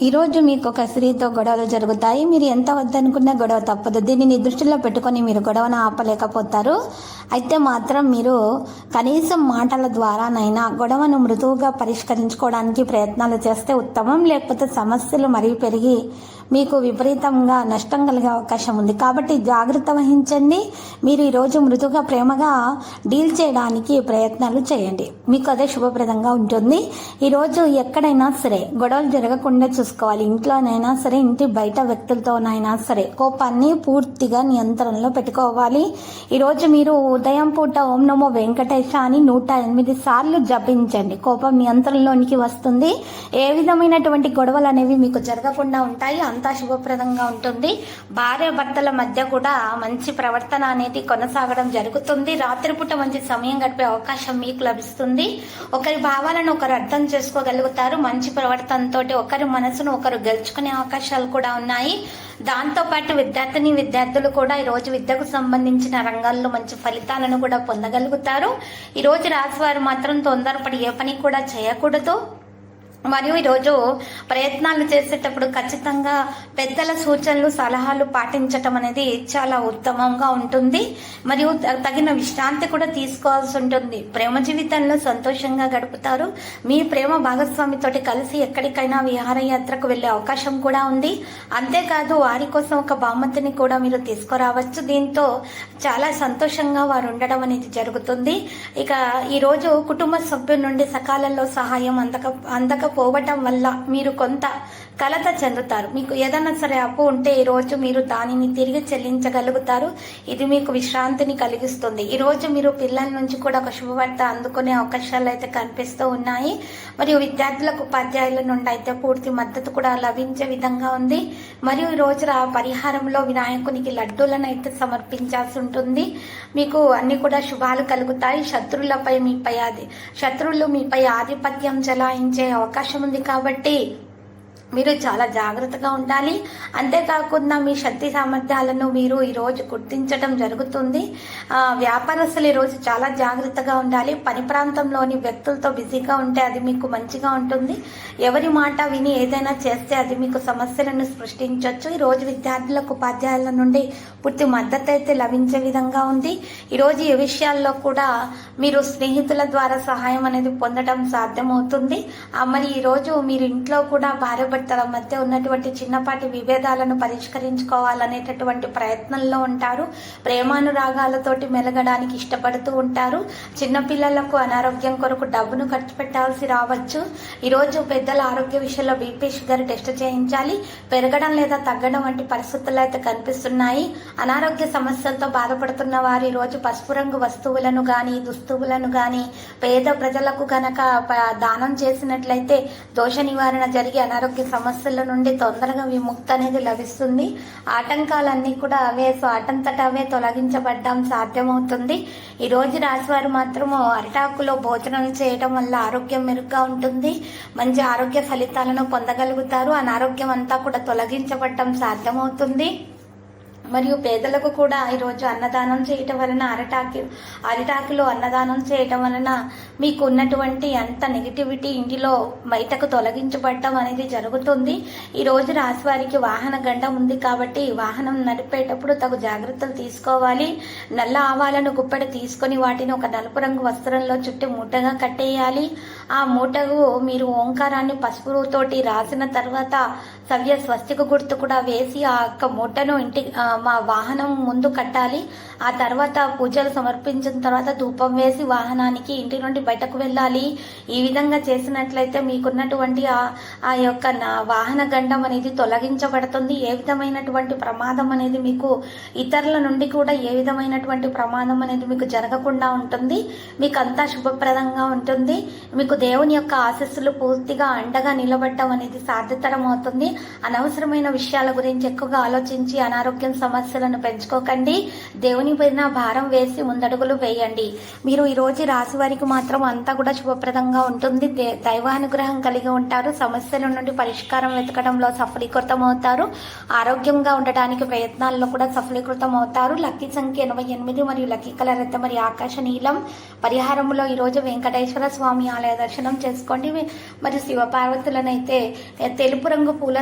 ఈరోజు మీకు ఒక స్త్రీతో గొడవలు జరుగుతాయి. మీరు ఎంత వద్దనుకున్నా గొడవ తప్పదు. దీనిని దృష్టిలో పెట్టుకొని మీరు గొడవను ఆపలేకపోతారు. అయితే మాత్రం మీరు కనీసం మాటల ద్వారానైనా గొడవను మృదువుగా పరిష్కరించుకోవడానికి ప్రయత్నాలు చేస్తే ఉత్తమం. లేకపోతే సమస్యలు మరీ పెరిగి మీకు విపరీతంగా నష్టం కలిగే అవకాశం ఉంది. కాబట్టి జాగ్రత్త వహించండి. మీరు ఈరోజు మృదుగా ప్రేమగా డీల్ చేయడానికి ప్రయత్నాలు చేయండి. మీకు అదే శుభప్రదంగా ఉంటుంది. ఈరోజు ఎక్కడైనా సరే గొడవలు జరగకుండా చూసుకోవాలి. ఇంట్లోనైనా సరే ఇంటి బయట వ్యక్తులతోనైనా సరే కోపాన్ని పూర్తిగా నియంత్రణలో పెట్టుకోవాలి. ఈరోజు మీరు ఉదయం పూట ఓం నమో వెంకటేశ అని నూట ఎనిమిది సార్లు జపించండి. కోపం నియంత్రణలోనికి వస్తుంది. ఏ విధమైనటువంటి గొడవలు అనేవి మీకు జరగకుండా ఉంటాయి. అంత శుభప్రదంగా ఉంటుంది. భార్య భర్తల మధ్య కూడా మంచి ప్రవర్తన అనేది కొనసాగడం జరుగుతుంది. రాత్రిపూట మంచి సమయం గడిపే అవకాశం మీకు లభిస్తుంది. ఒకరి భావాలను ఒకరు అర్థం చేసుకోగలుగుతారు. మంచి ప్రవర్తనతో ఒకరి మనసును ఒకరు గెలుచుకునే అవకాశాలు కూడా ఉన్నాయి. దాంతో పాటు విద్యార్థిని విద్యార్థులు కూడా ఈ రోజు విద్యకు సంబంధించిన రంగాల్లో మంచి ఫలితాలను కూడా పొందగలుగుతారు. ఈరోజు రాశివారు మాత్రం తొందరపడి ఏ పని కూడా చేయకూడదు. మరియు ఈరోజు ప్రయత్నాలు చేసేటప్పుడు ఖచ్చితంగా పెద్దల సూచనలు సలహాలు పాటించటం అనేది చాలా ఉత్తమంగా ఉంటుంది. మరియు తగిన విశ్రాంతి కూడా తీసుకోవాల్సి ఉంటుంది. ప్రేమ జీవితంలో సంతోషంగా గడుపుతారు. మీ ప్రేమ భాగస్వామితోటి కలిసి ఎక్కడికైనా విహారయాత్రకు వెళ్ళే అవకాశం కూడా ఉంది. అంతేకాదు వారి కోసం ఒక బహుమతిని కూడా మీరు తీసుకురావచ్చు. దీంతో చాలా సంతోషంగా వారు ఉండడం అనేది జరుగుతుంది. ఇక ఈరోజు కుటుంబ సభ్యుల నుండి సకాలంలో సహాయం అందక పోవటం వల్ల మీరు కొంత కలత చెందుతారు. మీకు ఏదైనా సరే అప్పు ఉంటే ఈ రోజు మీరు దానిని తిరిగి చెల్లించగలుగుతారు. ఇది మీకు విశ్రాంతిని కలిగిస్తుంది. ఈ రోజు మీరు పిల్లల నుంచి కూడా ఒక శుభవార్త అందుకునే అవకాశాలు అయితే కనిపిస్తూ ఉన్నాయి. మరియు విద్యార్థులకు ఉపాధ్యాయుల నుండి అయితే పూర్తి మద్దతు కూడా లభించే విధంగా ఉంది. మరియు ఈ రోజు ఆ పరిహారంలో వినాయకునికి లడ్డూలను అయితే సమర్పించాల్సి ఉంటుంది. మీకు అన్ని కూడా శుభాలు కలుగుతాయి. శత్రువులపై మీపై అది శత్రువులు మీపై ఆధిపత్యం చెలాయించే అవకాశం ఉంది కాబట్టి మీరు చాలా జాగ్రత్తగా ఉండాలి. అంతేకాకుండా మీ శక్తి సామర్థ్యాలను మీరు ఈరోజు గుర్తించడం జరుగుతుంది. వ్యాపారస్తులు ఈరోజు చాలా జాగ్రత్తగా ఉండాలి. పని ప్రాంతంలోని వ్యక్తులతో బిజీగా ఉంటే అది మీకు మంచిగా ఉంటుంది. ఎవరి మాట విని ఏదైనా చేస్తే అది మీకు సమస్యలను సృష్టించవచ్చు ఈరోజు విద్యార్థులకు ఉపాధ్యాయుల నుండి పూర్తి మద్దతు అయితే లభించే విధంగా ఉంది. ఈరోజు ఈ విషయాల్లో కూడా మీరు స్నేహితుల ద్వారా సహాయం అనేది పొందడం సాధ్యమవుతుంది. మరి ఈరోజు మీరు ఇంట్లో కూడా భార్య భర్తల మధ్య ఉన్నటువంటి చిన్నపాటి విభేదాలను పరిష్కరించుకోవాలనేటటువంటి ప్రయత్నంలో ఉంటారు. ప్రేమానురాగాలతోటి మెలగడానికి ఇష్టపడుతూ ఉంటారు. చిన్నపిల్లలకు అనారోగ్యం కొరకు డబ్బును ఖర్చు పెట్టాల్సి రావచ్చు. ఈరోజు పెద్దల ఆరోగ్య విషయంలో బీపీ షుగర్ టెస్ట్ చేయించాలి. పెరగడం లేదా తగ్గడం వంటి పరిస్థితులు అయితే కనిపిస్తున్నాయి. అనారోగ్య సమస్యలతో బాధపడుతున్న వారు ఈరోజు పసుపు రంగు వస్తువులను గాని దుస్తువులను గాని పేద ప్రజలకు గనక దానం చేసినట్లయితే దోష నివారణ జరిగి అనారోగ్య సమస్యల నుండి తొందరగా విముక్తి అనేది లభిస్తుంది. ఆటంకాలన్నీ కూడా అవే ఆటంతట అవే తొలగించబడ్డం సాధ్యమవుతుంది. ఈ రోజు రాశివారు మాత్రము అరిటాకులో భోజనం చేయడం వల్ల ఆరోగ్యం మెరుగ్గా ఉంటుంది. మంచి ఆరోగ్య ఫలితాలను పొందగలుగుతారు. అనారోగ్యం అంతా కూడా తొలగించబడటం సాధ్యమవుతుంది. మరియు పేదలకు కూడా ఈరోజు అన్నదానం చేయటం వలన అరటాకి అరిటాకులో అన్నదానం చేయటం వలన మీకు ఉన్నటువంటి అంత నెగిటివిటీ ఇంటిలో బయటకు తొలగించబడటం అనేది జరుగుతుంది. ఈ రోజు రాశి వారికి వాహన గండం ఉంది కాబట్టి వాహనం నడిపేటప్పుడు తగు జాగ్రత్తలు తీసుకోవాలి. నల్ల ఆవాలను గుప్పెడ తీసుకొని వాటిని ఒక నలుపు రంగు వస్త్రంలో చుట్టి మూటగా కట్టేయాలి. ఆ మూటకు మీరు ఓంకారాన్ని పసుపుతోటి రాసిన తర్వాత సవ్య స్వస్తిక గుర్తు కూడా వేసి ఆ యొక్క మూటను ఇంటి మా వాహనం ముందు కట్టాలి. ఆ తర్వాత పూజలు సమర్పించిన తర్వాత ధూపం వేసి వాహనానికి ఇంటి నుండి బయటకు వెళ్ళాలి. ఈ విధంగా చేసినట్లయితే మీకున్నటువంటి ఆ ఆ యొక్క నా వాహన గండం అనేది తొలగించబడుతుంది. ఏ విధమైనటువంటి ప్రమాదం అనేది మీకు ఇతరుల నుండి కూడా ఏ విధమైనటువంటి ప్రమాదం అనేది మీకు జరగకుండా ఉంటుంది. మీకు అంతా శుభప్రదంగా ఉంటుంది. మీకు దేవుని యొక్క ఆశస్సులు పూర్తిగా అండగా నిలబడటం అనేది సాధ్యతరం అవుతుంది అనవసరమైన విషయాల గురించి ఎక్కువగా ఆలోచించి అనారోగ్యం సమస్యలను పెంచుకోకండి. దేవుని పైన భారం వేసి ముందడుగులు వేయండి. మీరు ఈ రోజు రాశి వారికి మాత్రం అంతా కూడా శుభప్రదంగా ఉంటుంది. దైవానుగ్రహం కలిగి ఉంటారు. సమస్యల నుండి పరిష్కారం వెతకడంలో సఫలీకృతం అవుతారు ఆరోగ్యంగా ఉండటానికి ప్రయత్నాల్లో కూడా సఫలీకృతం అవుతారు లక్కీ సంఖ్య ఎనభై ఎనిమిది మరియు లక్కీ కలర్ అయితే మరి ఆకాశ నీలం. పరిహారంలో ఈ రోజు వెంకటేశ్వర స్వామి ఆలయ దర్శనం చేసుకోండి. మరియు శివపార్వతులనైతే తెలుపు రంగు పూల